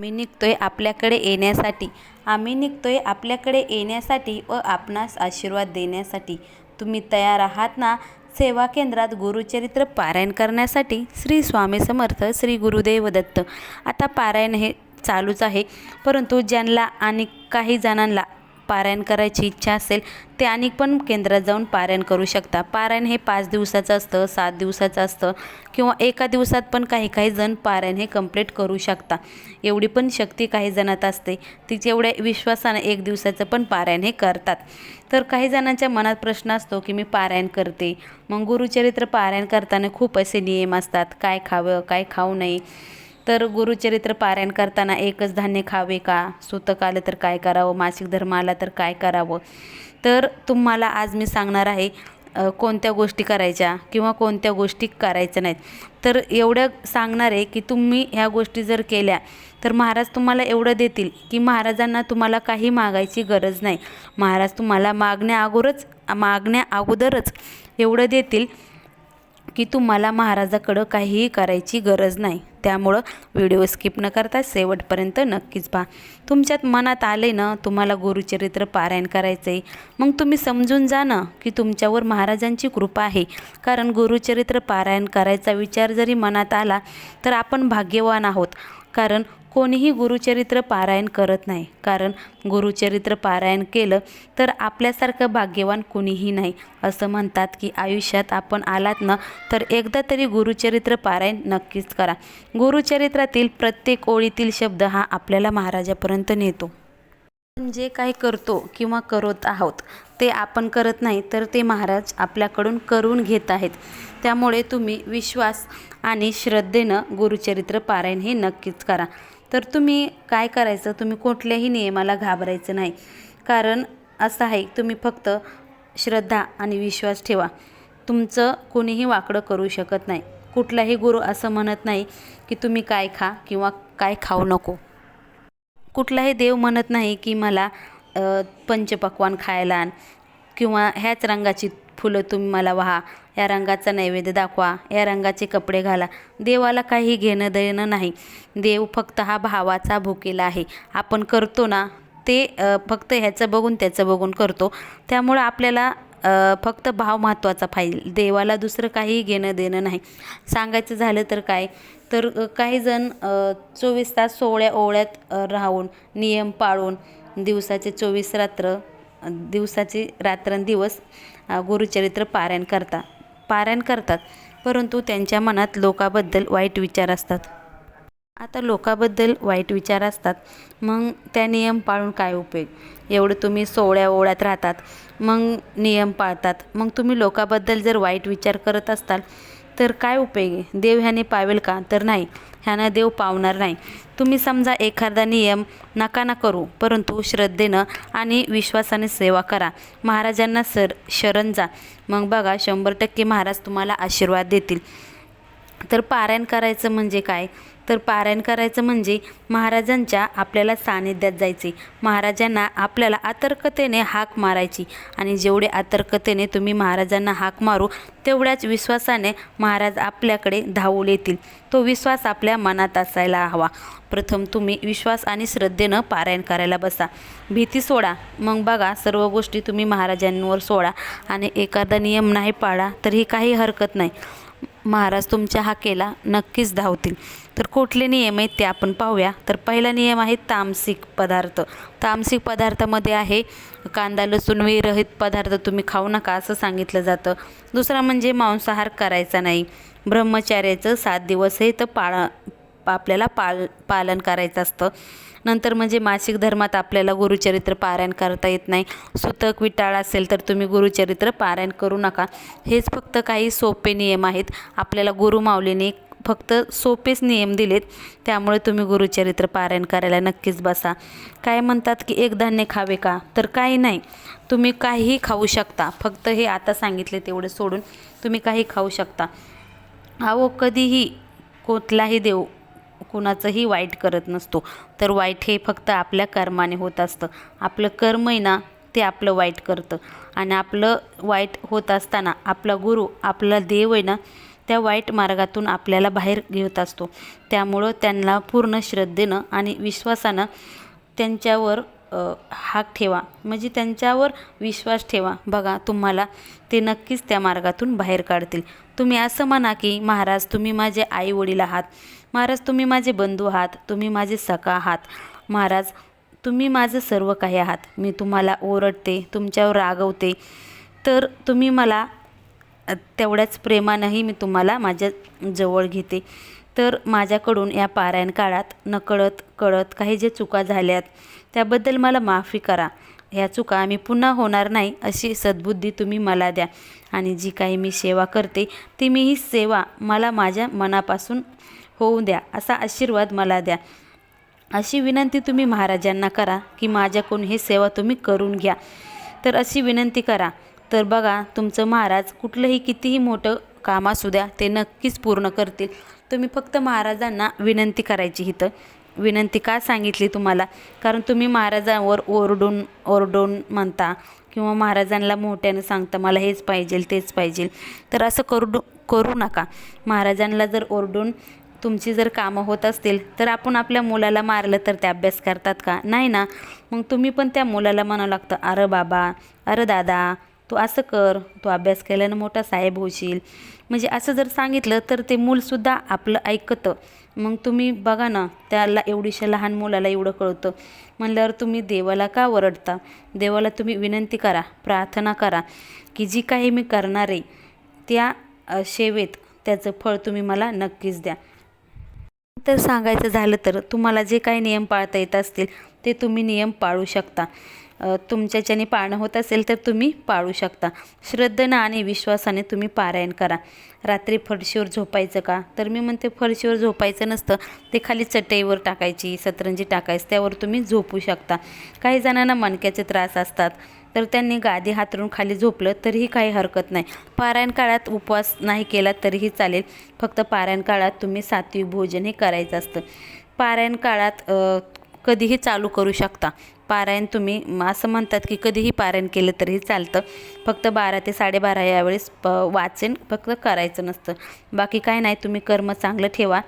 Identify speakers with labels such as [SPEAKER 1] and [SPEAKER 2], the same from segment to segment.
[SPEAKER 1] आम्ही निघतोय आपल्याकडे येण्यासाठी. आम्ही निघतोय आपल्याकडे येण्यासाठी व आपणास आशीर्वाद देण्यासाठी. तुम्ही तयार आहात ना? सेवा केंद्रात गुरुचरित्र पारायण करण्यासाठी श्री स्वामी समर्थ श्री गुरुदेव दत्त. आता पारायण हे चालूच आहे. परंतु ज्यांना आणि काही जणांना पारायण करायची इच्छा असेल ते आणि पण केंद्रात जाऊन पारायण करू शकता. पारायण हे पाच दिवसाचं असतं सात दिवसाचं असतं किंवा एका दिवसात पण काही काही जण पारायण हे कंप्लीट करू शकता. एवढी पण शक्ती काही जणात असते ती जेवढ्या विश्वासानं एक दिवसाचं पण पारायण हे करतात. तर काही जणांच्या मनात प्रश्न असतो की मी पारायण करते. मग गुरुचरित्र पारायण करताना खूप असे नियम असतात काय खावं काय खाऊ नये. तर गुरुचरित्र पारायण करताना एकच धान्य खावे का? सुतक आलं तर काय करावं? मासिक धर्म आला तर काय करावं? तर तुम्हाला आज मी सांगणार आहे कोणत्या गोष्टी करायच्या किंवा कोणत्या गोष्टी करायच्या नाहीत. तर एवढं सांगणार आहे की तुम्ही ह्या गोष्टी जर केल्या तर महाराज तुम्हाला एवढं देतील की महाराजांना तुम्हाला काही मागायची गरज नाही. महाराज तुम्हाला मागण्या अगोदरच मागण्या अगोदरच एवढं देतील की तुम्हाला महाराजाकडं काहीही करायची गरज नाही. त्यामुळं व्हिडिओ स्किप न करता शेवटपर्यंत नक्कीच पहा. तुमच्यात मनात आले ना तुम्हाला गुरुचरित्र पारायण करायचं आहे मग तुम्ही समजून जा ना की तुमच्यावर महाराजांची कृपा आहे. कारण गुरुचरित्र पारायण करायचा विचार जरी मनात आला तर आपण भाग्यवान आहोत. कारण कोणीही गुरुचरित्र पारायण करत नाही. कारण गुरुचरित्र पारायण केलं तर आपल्यासारखं भाग्यवान कुणीही नाही. असं म्हणतात की आयुष्यात आपण आलात ना तर एकदा तरी गुरुचरित्र पारायण नक्कीच करा. गुरुचरित्रातील प्रत्येक ओळीतील शब्द हा आपल्याला महाराजापर्यंत नेतो. आपण जे काही करतो किंवा करत आहोत ते आपण करत नाही तर ते महाराज आपल्याकडून करून घेत आहेत. त्यामुळे तुम्ही विश्वास आणि श्रद्धेनं गुरुचरित्र पारायण हे नक्कीच करा. तर तुम्ही काय करायचं? तुम्ही कुठल्याही नियमाला घाबरायचं नाही. कारण असं आहे तुम्ही फक्त श्रद्धा आणि विश्वास ठेवा. तुमचं कोणीही वाकडं करू शकत नाही. कुठलाही गुरु असं म्हणत नाही की तुम्ही काय खा किंवा काय खाऊ नको. कुठलाही देव म्हणत नाही की मला पंचपक्वान खायला आण किंवा ह्याच रंगाची फुलं तुम्ही मला वाहा. या रंगाचा नैवेद्य दाखवा या रंगाचे कपडे घाला. देवाला काही घेणं देणं नाही. देव फक्त हा भावाचा भुकेला आहे. आपण करतो ना ते फक्त ह्याचं बघून त्याचं बघून करतो. त्यामुळं आपल्याला फक्त भाव महत्त्वाचा पाहिजे देवाला दुसरं काही घेणं देणं नाही. सांगायचं झालं तर काय? तर काही जण चोवीस तास सोहळ्या ओवळ्यात राहून नियम पाळून दिवसाचे चोवीस रात्र दिवसाचे रात्रंदिवस गुरुचरित्र पारायण करता. पारायण करतात परंतु त्यांच्या मनात लोकाबद्दल वाईट विचार असतात. आता लोकाबद्दल वाईट विचार असतात मग त्या नियम पाळून काय उपयोग? एवढं तुम्ही सोहळ्या ओळ्यात राहतात मग नियम पाळतात मग तुम्ही लोकाबद्दल जर वाईट विचार करत असताल तर काय उपयोग देव ह्याने पावेल का? तर नाही. ह्यानं देव पावणार नाही. तुम्ही समजा एखादा नियम नका ना करू परंतु श्रद्धेनं आणि विश्वासाने सेवा करा. महाराजांना सर शरण जा. मग बघा शंभर टक्के महाराज तुम्हाला आशीर्वाद देतील. तर पारायण करायचं म्हणजे काय? तर पारायण करायचं म्हणजे महाराजांच्या आपल्याला सानिध्यात जायचे. महाराजांना आपल्याला आतर्कतेने हाक मारायची. आणि जेवढे आतर्कतेने तुम्ही महाराजांना हाक मारू तेवढ्याच विश्वासाने महाराज आपल्याकडे धावून येतील. तो विश्वास आपल्या मनात असायला हवा. प्रथम तुम्ही विश्वास आणि श्रद्धेनं पारायण करायला बसा. भीती सोडा. मग बघा सर्व गोष्टी तुम्ही महाराजांवर सोडा आणि एखादा नियम नाही पाळा तरी काही हरकत नाही. महाराज तुमच्या हाकेला नक्कीच धावतील. तर कुठले नियम आहेत ते आपण पाहूया. तर पहिला नियम आहे तामसिक पदार्थ. तामसिक पदार्थामध्ये आहे कांदा लसूण विरहित पदार्थ तुम्ही खाऊ नका असं सांगितलं जातं. दुसरा म्हणजे मांसाहार करायचा नाही. ब्रह्मचार्याचं सात दिवस हे तर पाळा आपल्याला पाल पालन करायचं असतं. नंतर म्हणजे मासिक धर्मात आपल्याला गुरुचरित्र पारायण करता येत नाही. सुतक विटाळ असेल तर तुम्ही गुरुचरित्र पारायण करू नका. हेच फक्त काही सोपे नियम आहेत. आपल्याला गुरुमाऊलीने फक्त सोपेच नियम दिलेत. त्यामुळे तुम्ही गुरुचरित्र पारायण करायला नक्कीच बसा. काय म्हणतात की एक धान्य खावे का? तर काही नाही. तुम्ही काहीही खाऊ शकता. फक्त हे आता सांगितले तेवढे सोडून तुम्ही काही खाऊ शकता. अहो कधीही कुठलाही देव कुणाचंही वाईट करत नसतो. तर वाईट हे फक्त आपल्या कर्माने होत असतं. आपलं कर्म आहे ना ते आपलं वाईट करतं. आणि आपलं वाईट होत असताना आपला गुरु आपला देव आहे ना त्या वाईट मार्गातून आपल्याला बाहेर घेत असतो. त्यामुळं त्यांना पूर्ण श्रद्धेनं आणि विश्वासानं त्यांच्यावर हाक ठेवा. म्हणजे त्यांच्यावर विश्वास ठेवा. बघा तुम्हाला ते नक्कीच त्या मार्गातून बाहेर काढतील. तुम्ही असं म्हणा की महाराज तुम्ही माझे आई वडील आहात. महाराज तुम्ही माझे बंधू आहात. तुम्ही माझे सखा आहात. महाराज तुम्ही माझं सर्व काही आहात. मी तुम्हाला ओरडते तुमच्यावर रागवते. तर तुम्ही मला तेवढ्याच प्रेमानंही मी तुम्हाला माझ्या जवळ घेते. तर माझ्याकडून या पारायण काळात नकळत कळत काही जे चुका झाल्यात त्याबद्दल मला माफी करा. ह्या चुका मी पुन्हा होणार नाही अशी सद्बुद्धी तुम्ही मला द्या. आणि जी काही मी सेवा करते ती मी ही सेवा मला माझ्या मनापासून होऊ द्या असा आशीर्वाद मला द्या. अशी विनंती तुम्ही महाराजांना करा की माझ्याकडून हे सेवा तुम्ही करून घ्या. तर अशी विनंती करा. तर बघा तुमचं महाराज कुठलंही कितीही मोठं काम असू द्या ते नक्कीच पूर्ण करतील. तुम्ही फक्त महाराजांना विनंती करायची इथं. विनंती का सांगितली तुम्हाला? कारण तुम्ही महाराजांवर ओरडून ओरडून म्हणता किंवा महाराजांना मोठ्यानं सांगता मला हेच पाहिजे तेच पाहिजे. तर असं करू करू नका. महाराजांना जर ओरडून तुमची जर कामं होत असतील तर आपण आपल्या मुलाला मारलं तर ते अभ्यास करतात का? नाही ना? मग तुम्ही पण त्या मुलाला म्हणावं लागतं अरे बाबा अरे दादा तू असं कर तू अभ्यास केल्यानं मोठा साहेब होशील. म्हणजे असं जर सांगितलं तर ते मूलसुद्धा आपलं ऐकतं. मग तुम्ही बघा ना त्याला एवढीशा लहान मुलाला एवढं कळतं. म्हणल्यावर तुम्ही देवाला का ओरडता? देवाला तुम्ही विनंती करा प्रार्थना करा की जी काही मी करणार आहे त्या सेवेत त्याचं फळ तुम्ही मला नक्कीच द्या. तर सांगायचं झालं तर तुम्हाला जे काही नियम पाळता येत असतील ते तुम्ही नियम पाळू शकता. तुमच्याच्याने पाळणं होत असेल तर तुम्ही पाळू शकता. श्रद्धेनं आणि विश्वासाने तुम्ही पारायण करा. रात्री फरशीवर झोपायचं का? तर मी म्हणते फरशीवर झोपायचं नसतं. ते खाली चटईवर टाकायची सतरंजी टाकायची त्यावर तुम्ही झोपू शकता. काही जणांना मणक्याचे त्रास असतात. तर त्यांनी गादी हातरून खाली झोपलं तरीही काही हरकत नाही. पारायण काळात उपवास नाही केला तरीही चालेल. फक्त पारायण काळात तुम्ही सात्विक भोजन हे करायचं असतं. पारायण काळात कधीही चालू करू शकता. पारायण तुम्ही असं म्हणतात की कधीही पारायण केलं तरीही चालतं. फक्त बारा ते साडेबारा यावेळेस प वाचन फक्त करायचं नसतं. बाकी काय नाही तुम्ही कर्म चांगलं ठेवा.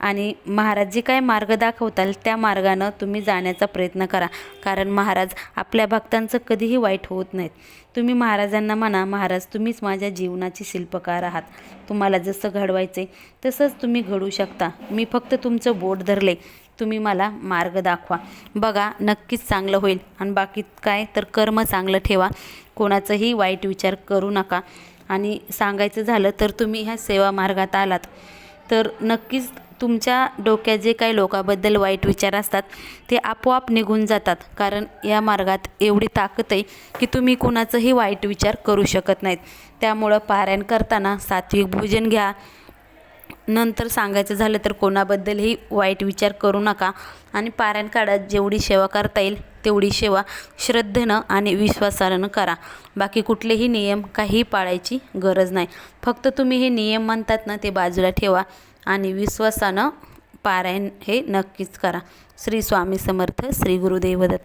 [SPEAKER 1] आणि महाराज जे काय मार्ग दाखवताल त्या मार्गानं तुम्ही जाण्याचा प्रयत्न करा. कारण महाराज आपल्या भक्तांचं कधीही वाईट होत नाहीत. तुम्ही महाराजांना म्हणा महाराज तुम्हीच माझ्या जीवनाचे शिल्पकार आहात. तुम्हाला जसं घडवायचं आहे तसंच तुम्ही घडू शकता. मी फक्त तुमचं बोट धरले. तुम्ही मला मार्ग दाखवा. बघा नक्कीच चांगलं होईल. आणि बाकी काय तर कर्म चांगलं ठेवा. कोणाचंही वाईट विचार करू नका. आणि सांगायचं झालं तर तुम्ही ह्या सेवा मार्गात आलात. तर नक्कीच तुमच्या डोक्यात जे काही लोकाबद्दल वाईट विचार असतात ते आपोआप निघून जातात. कारण या मार्गात एवढी ताकद आहे की तुम्ही कुणाचंही वाईट विचार करू शकत नाहीत. त्यामुळं पारायण करताना सात्विक भोजन घ्या. नंतर सांगायचं झालं तर कोणाबद्दलही वाईट विचार करू नका. आणि पारायण काळात जेवढी सेवा करता येईल तेवढी सेवा श्रद्धेनं आणि विश्वासानं करा. बाकी कुठलेही नियम काही पाळायची गरज नाही. फक्त तुम्ही हे नियम म्हणतात ना ते बाजूला ठेवा आणि विश्वासानं पारायण हे नक्कीच करा. श्री स्वामी समर्थ श्री गुरुदेव दत्त